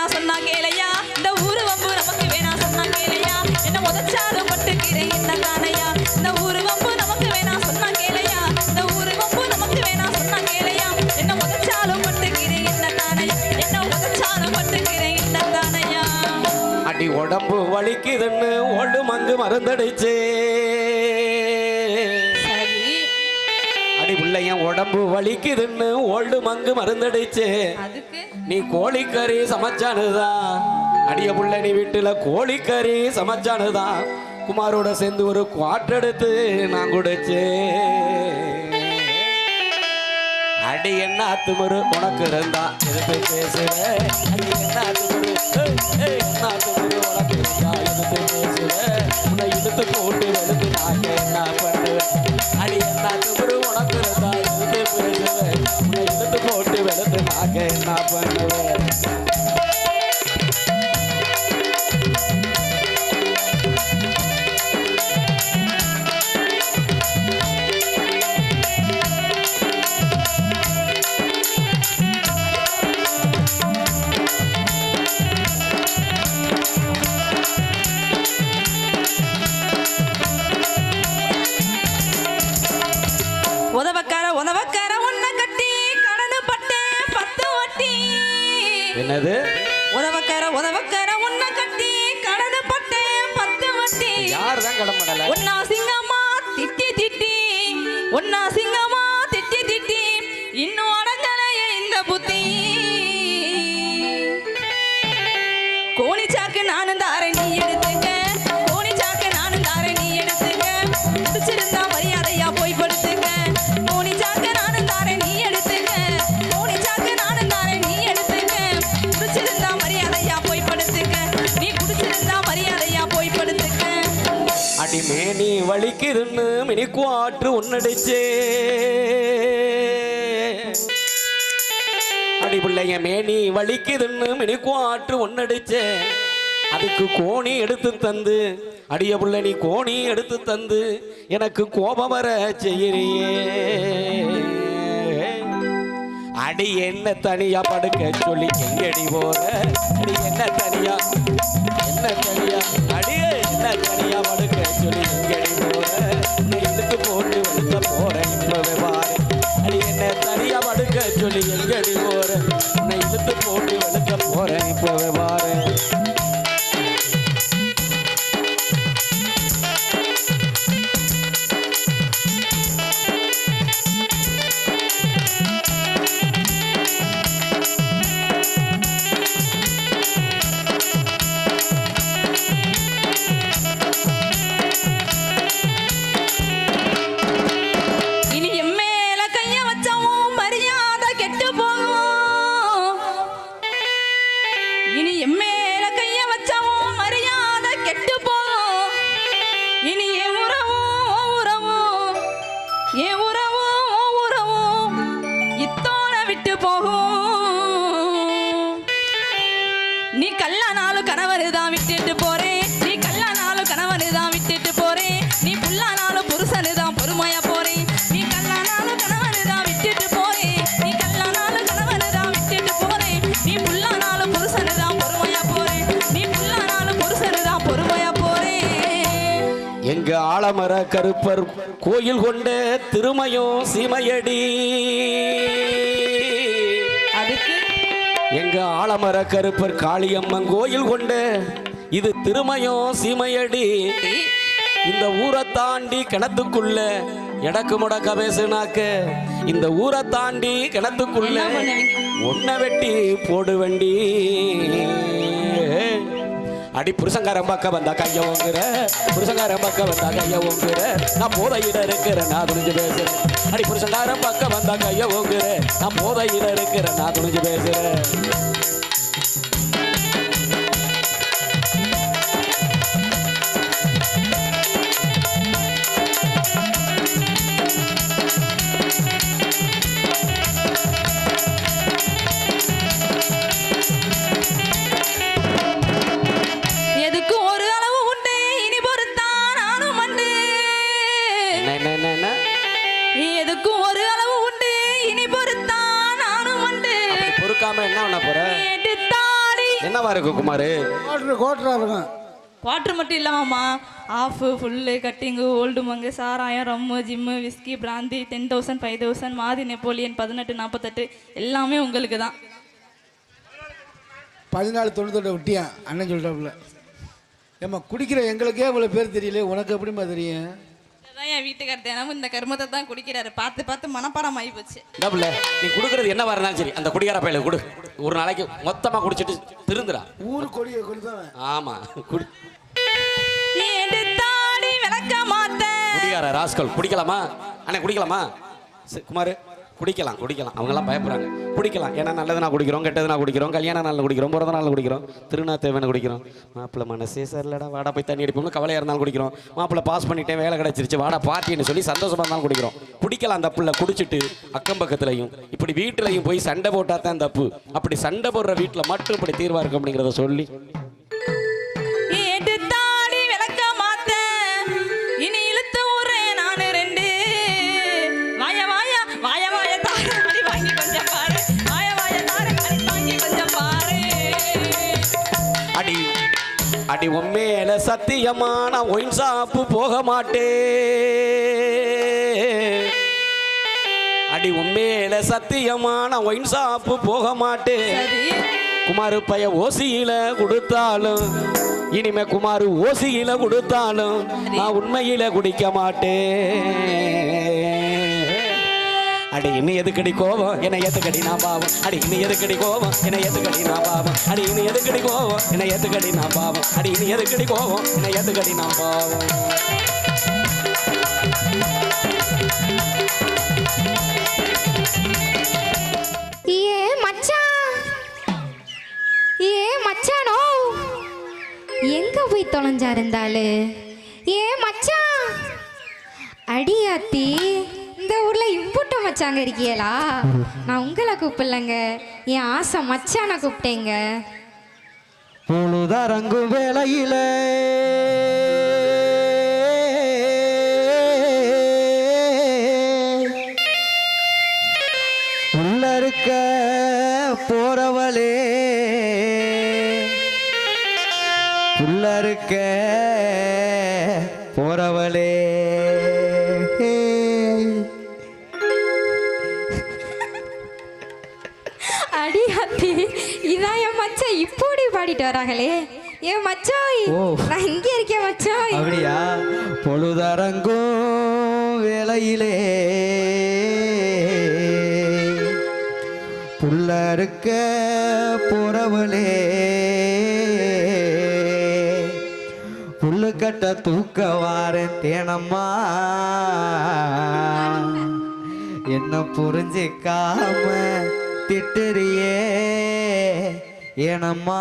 வேணா சொன்னா கேளையா? இந்த ஊரு வம்பு நமக்கு வேணா சொன்னா கேளையா? என்ன உதச்சாலும் பட்டுக்கிறேன் என்ன தானையா இந்த ஊரு வம்பு நமக்கு வேணா சொன்னா கேளையா? இந்த ஊரு வம்பு நமக்கு வேணா சொன்னா கேளையா? என்ன உதச்சாலும் பட்டுக்கிறேன் என்ன தானையா என்ன உதச்சாலும் பட்டுக்கிறேன் என்ன தானையா அடி உடம்பு வலிக்குதுன்னு ஓடு மங்கு மருந்தடிச்சே. உடம்பு வலிக்குதுன்னு ஓல்டு மங்கு மருந்தடிச்சு. நீ கோழிக்கறி சமைச்சானுதான் அடிய புள்ள நீ வீட்டுல கோழிக்கறி சமைச்சானுதான் குமாரோட சேர்ந்து ஒரு குவாட்டர் எடுத்து நான் குடிச்சேன். அடி என்ன அத்துமுறு? உனக்கு இருந்தா. எதுக்கு பேசுற? அடி என்ன அத்துமுறு? வெளுத்து நாங்க என்ன பண்ணுவேன் என்னது? உதவக்கார உதவக்கார உன்னை கட்டி கடனு பட்டேன் பத்து வட்டி. யார் தான் ஒன்னா சிங்கம்மா திட்டி திட்டி ஒன்னா சிங்கம்மா வலிக்குதுன்னு வலிக்குதுன்னு மினிக்குவாற்று உன்னடிச்சே. அடி பிள்ளைங்க மேனி வலிக்குதுன்னு மினிக்குவாற்று ஒன்னடிச்சே அதுக்கு கோணி எடுத்து தந்து அடிய புள்ள நீ கோணி எடுத்து தந்து எனக்கு கோபம் வர செய்யறியே. அடி என்ன தனியா படுக்க சொல்லி எங்கடி போற? அடி என்ன தனியா? என்ன தனியா? அடியே என்ன தனியா போகும். நீ கல்லானாலும் கணவர் தான் விட்டுட்டு போறேன். நீ கல்லானாலும் கணவர் தான் விட்டுட்டு போறேன். நீ புல்லானாலும் புருஷனு தான் பொறுமையா போறேன். நீ கல்லானாலும் கணவர் தான் விட்டுட்டு போறேன். நீ கல்லானாலும் கணவர் தான் விட்டுட்டு போறேன். நீ புல்லானாலும் புருஷனு தான் பொறுமையா போறேன். நீ புல்லானாலும் புருஷனு தான் பொறுமையா போறேன். எங்க ஆலமர கருப்பர் கோயில் கொண்ட திருமயம் சீமையடி. எங்க ஆலமர கருப்பர் காளியம்மன் கோயில் கொண்ட இது திருமயம் சீமையடி. இந்த ஊரை தாண்டி கிணத்துக்குள்ள எடக்கு முடக்க பேசுனாக்க இந்த ஊரை தாண்டி கிணத்துக்குள்ள? ஒன்ன வெட்டி போடு வண்டி அடி புருஷங்காரம் பக்கம் வந்தா கைய ஓங்குற. புருஷங்காரம் பக்கம் வந்தா கைய ஓங்குற. நான் போதையில இருக்கிறேன் நான் துணிஞ்சு பேசுறேன். அடி புருஷங்காரம் பக்கம் வந்தா கைய ஓங்குற. நான் போதையில இருக்கிறேன் நான் துணிஞ்சு பேசுறேன். ஒரு அளவு உண்டு. இனி பொறுத்தான் நானும் அப்படி பொறுக்காம என்ன பண்ண போற? என்னவா இருக்கு குமார்? கோட்டரா இருக்கும் வாட்டர் மட்டும் இல்லாமாம்மா half full cutting Old Monk சாராயம் rum gin whisky brandy ten thousand five thousand மாதி நெப்போலியன் பதினெட்டு நாற்பத்தெட்டு எல்லாமே உங்களுக்கு தான். பதினாலு தொண்ணூத்தெட்டு விட்டியான் அண்ணன் சொல்லிட்டாப்புல ஏம்மா குடிக்கிற எங்களுக்கே இவ்வளோ பேர் தெரியல உனக்கு எப்படிம்மா தெரியும்? அதான் என் வீட்டுக்கார் தினமும் இந்த கர்மத்தை தான் குடிக்கிறாரு. பார்த்து பார்த்து மனப்பாடம் ஆகி போச்சு டபுள் நீ கொடுக்கறது என்னவா இருந்தாலும் சரி அந்த குடிகார பையில கொடு. ஒரு நாளைக்கு மொத்தமா குடிச்சிட்டு திருந்துடா. ஊரு கொடியை கொடுத்தவன் ஆமா குடி. நீ எடுத்தாடி விளக்க மாத்த. குடிகார ராஸ்கல் குடிக்கலாமா? அண்ணே குடிக்கலாமா? குமார். குடிக்கலாம் குடிக்கலாம். அவங்கெல்லாம் பயப்படுறாங்க. குடிக்கலாம். ஏன்னா நல்லது நான் குடிக்கிறோம் கெட்டது நான் குடிக்கிறோம் கல்யாண நாளில் குடிக்கிறோம் பிறந்த நாளில் குடிக்கிறோம் திருநா தேவையான குடிக்கிறோம். மாப்பிள்ளை மனசே சரிலடா வாடா போய் தண்ணி அடிப்போம்னு கவலையாக இருந்தாலும் குடிக்கிறோம். மாப்பிள்ளை பாஸ் பண்ணிட்டேன் வேலை கிடச்சிருச்சு வாடா பார்ட்டின்னு சொல்லி சந்தோஷமாக இருந்தாலும் குடிக்கிறோம். குடிக்கலாம் தப்புல குடிச்சிட்டு அக்கம் பக்கத்துலையும் இப்படி வீட்டுலையும் போய் சண்டை போட்டால் தான் தப்பு. அப்படி சண்டை போடுற வீட்டில் மட்டும் இப்படி தீர்வாக இருக்கும் அப்படிங்கிறத சொல்லி அடி உண்மையில சத்தியமா நான் ஒயின் ஷாப்பு போக மாட்டேன் அடி உண்மையில சத்தியமா நான் ஒயின் ஷாப்பு போக மாட்டேன் குமாரு பைய ஓசியில கொடுத்தாலும் இனிமே குமாரு ஓசியில கொடுத்தாலும் நான் உண்மையில குடிக்க மாட்டேன் அடி இனி எதுக்கடி கோவம் என்னை எதுக்கடி நான் பாவம்? அடி இனி எதுக்கடி கோவம் என்னை எதுக்கடி நான் பாவம்? அடி இனி எதுக்கடி கோவம் என்னை எதுக்கடி நான் பாவம்? அடி இனி எதுக்கடி கோவம் என்னை எதுக்கடி நான் பாவம்? ஏ மச்சான் ஏ மச்சானோ எங்க போய் தொலைஞ்சா இருந்தாலு ஏ மச்சான் அடியாத்தி. இந்த ஊர்ல இம்புட்ட மச்சாங்க இருக்கியலா நான் உங்களை கூப்பிடலங்க. என் ஆசை மச்சானை கூப்பிட்டேங்க. பொழுதரங்கும் வேளையில உள்ள இருக்க போறவளே உள்ள இருக்க போறவளே. பாடிட்டு வராங்களே. ஏன் மச்சாய். நான் இங்க இருக்கேன் மச்சாய். அப்படியா? பொழுதரங்கும் வேளையிலே. புள்ள இருக்க போறவளே. புல்லு கட்ட தூக்க வாரேன் தேனம்மா. என்ன புரிஞ்சிக்காம திட்டுறியே. ஏனம்மா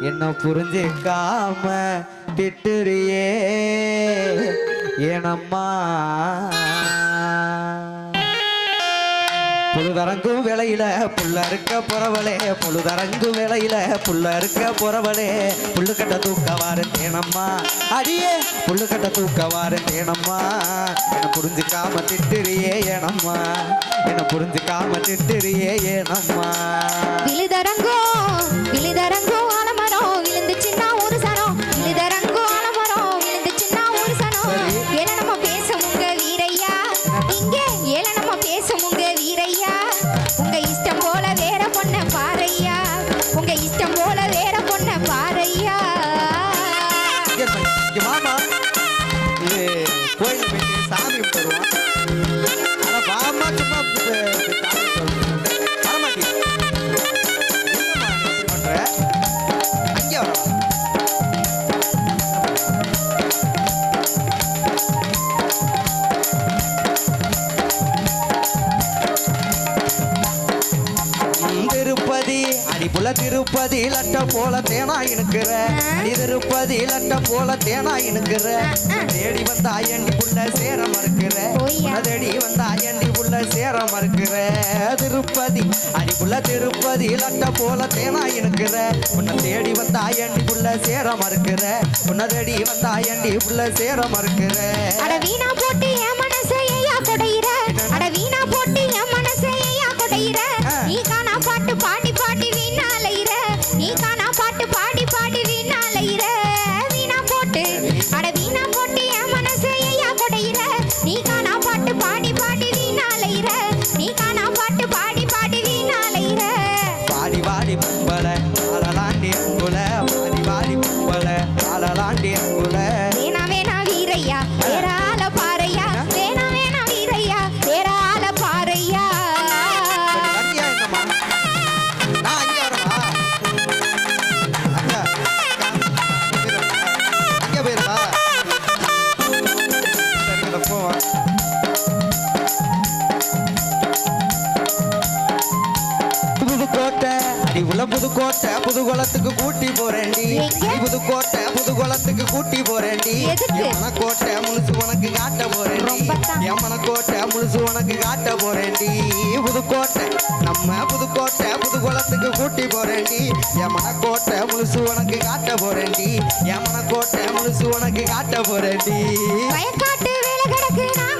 என்ன புரிஞ்சிக்காம திட்டுறியே. ஏனம்மா பொழுதரங்கும் வேலையில புள்ள இருக்க புறவளே பொழுதரங்கும் வேலையில புள்ள இருக்க புறவளே. புல்லு கட்ட தூக்க தேனம்மா அடியே புல்லு கட்ட தூக்க தேனம்மா என்ன புரிஞ்சுக்காம திட்டுறியே ஏனம்மா. என்ன புரிஞ்சுக்காம திட்டுறியே ஏனம்மா. விழுதரங்கோ விழுதரங்கோ ஆலமரம் திருப்பதி லட்ட போல தேனா இனுக்கிற நீ திருப்பதி லட்ட போல தேனா இனுக்கிற தேடி வந்த அயண்டி புள்ள சேர மறுக்கிற. தேடி வந்த அயண்டி புள்ள சேர மறுக்கிற. திருப்பதி அடிப்புல திருப்பதி லட்ட போல தேனா இனுக்கிற உன்னை தேடி வந்த அயண்டி புள்ள சேர மறுக்கிற. உன்னை தேடி வந்த அயண்டி புள்ள சேர மறுக்கிற. வீணா போட்டு என் மனசையா புதுக்கோட்டை புதுகுளத்துக்கு கூட்டி போறேன் புதுக்கோட்டை புதுகுளத்துக்கு கூட்டி போறேன் மனக்கோட்டை முழுசு உனக்கு காட்ட ரொம்பத்தான். என் மனக்கோட்டை முழுசு உனக்கு காட்ட போறேன்டி. புதுக்கோட்டை நம்ம புதுக்கோட்டை புதுகுளத்துக்கு கூட்டி போறேன்டி. என் மனக்கோட்டை முழுசு உனக்கு காட்ட போறேன்டி. என் மனக்கோட்டை முழுசு உனக்கு காட்ட போறேன்டி. வயக்காட்டு வேலை கிடக்கு நான்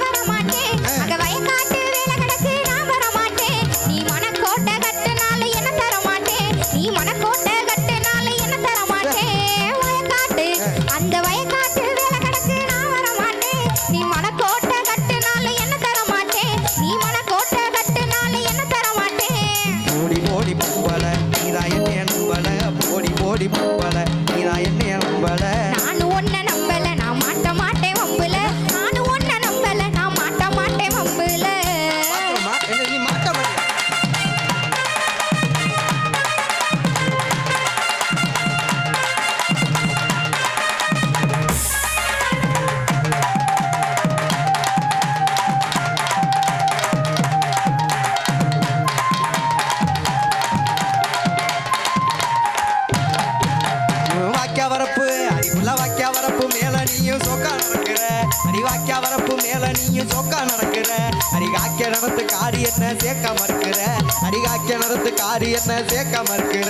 என்ன சேர்க்க மறுக்கிற?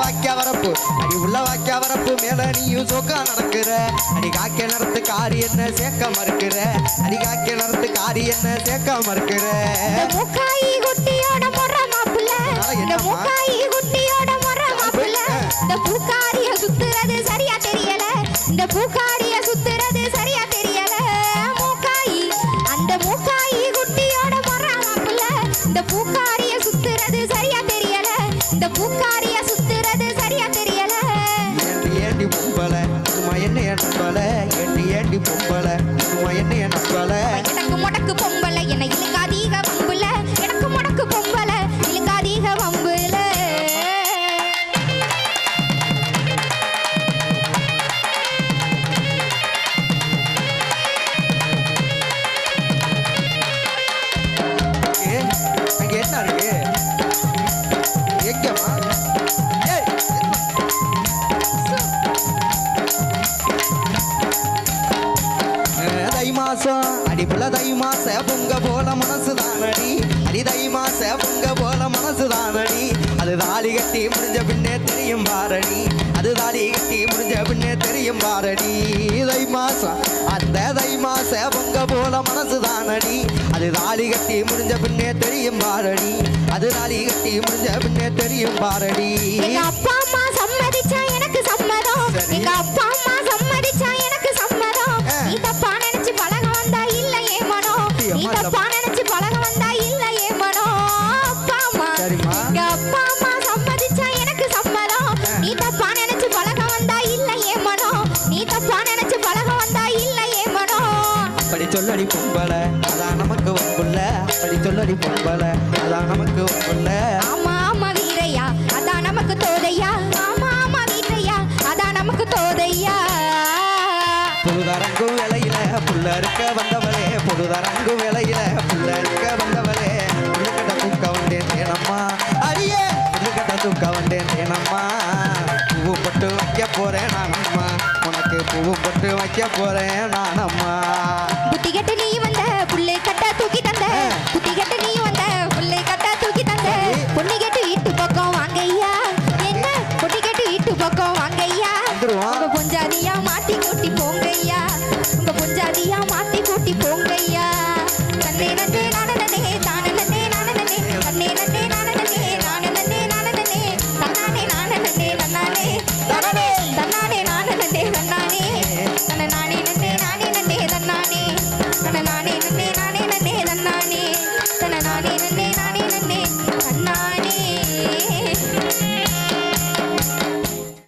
வாக்கியா வரப்பு. அடி உள்ள வாக்கியா வரப்பு மேல நீயும் சொக்கா நடக்கிற. அடி காக்கிய நடத்து காரி என்ன சேர்க்க மறுக்கிற? அடி காக்கிய நடத்து காரி என்ன சேர்க்க மறுக்கிற? மூக்காயி குட்டியோட மொற இந்த என்னம்மா? மூக்காயி குட்டியோட மொற மாப்புல இந்த பூக்காரிய சுத்துறது சரியா தெரியல. இந்த பூக்காரிய அடிப்புல தை மாச பொங்க போல மனசு தானடி அடி தை மாச பொங்க போல மனசு தானடி அது தாலி கட்டி முடிஞ்ச பின்னே தெரியும் பாரடி. அது தாலி கட்டி முடிஞ்ச பின்னே தெரியும் பாரடி. தை மாசம் அந்த தை மாச பொங்க போல மனசு தானடி அது தாலி கட்டி முடிஞ்ச பின்னே தெரியும் பாரடி. அது தாலி கட்டி முடிஞ்ச பின்னே தெரியும் பாரடி. எங்க அப்பா அம்மா சம்மதிச்சா எனக்கு சம்மதம். எங்க அப்பா அம்மா பொம்பல அதான் நமக்கு வம்புள்ள ஆமா ஆமா வீரையா. அதான் நமக்கு தோதையா. ஆமா ஆமா வீரையா. அதான் நமக்கு தோதையா. புழுதரங்கும் வேலையில புள்ள இருக்க வந்தவளே. புழுதரங்கும் வேலையில புள்ள இருக்க வந்தவளே. புள்ளுக்கட்ட தூக்க வந்தேன் தேனம்மா அடியே புள்ளுக்கட்ட தூக்க வந்தேன் தேனம்மா பூவு போட்டு வைக்க போறேன் நானம்மா. உனக்கு பூவு போட்டு வைக்க போறேன் நானம்மா. புத்தி கட்டு நீ வந்த புள்ளை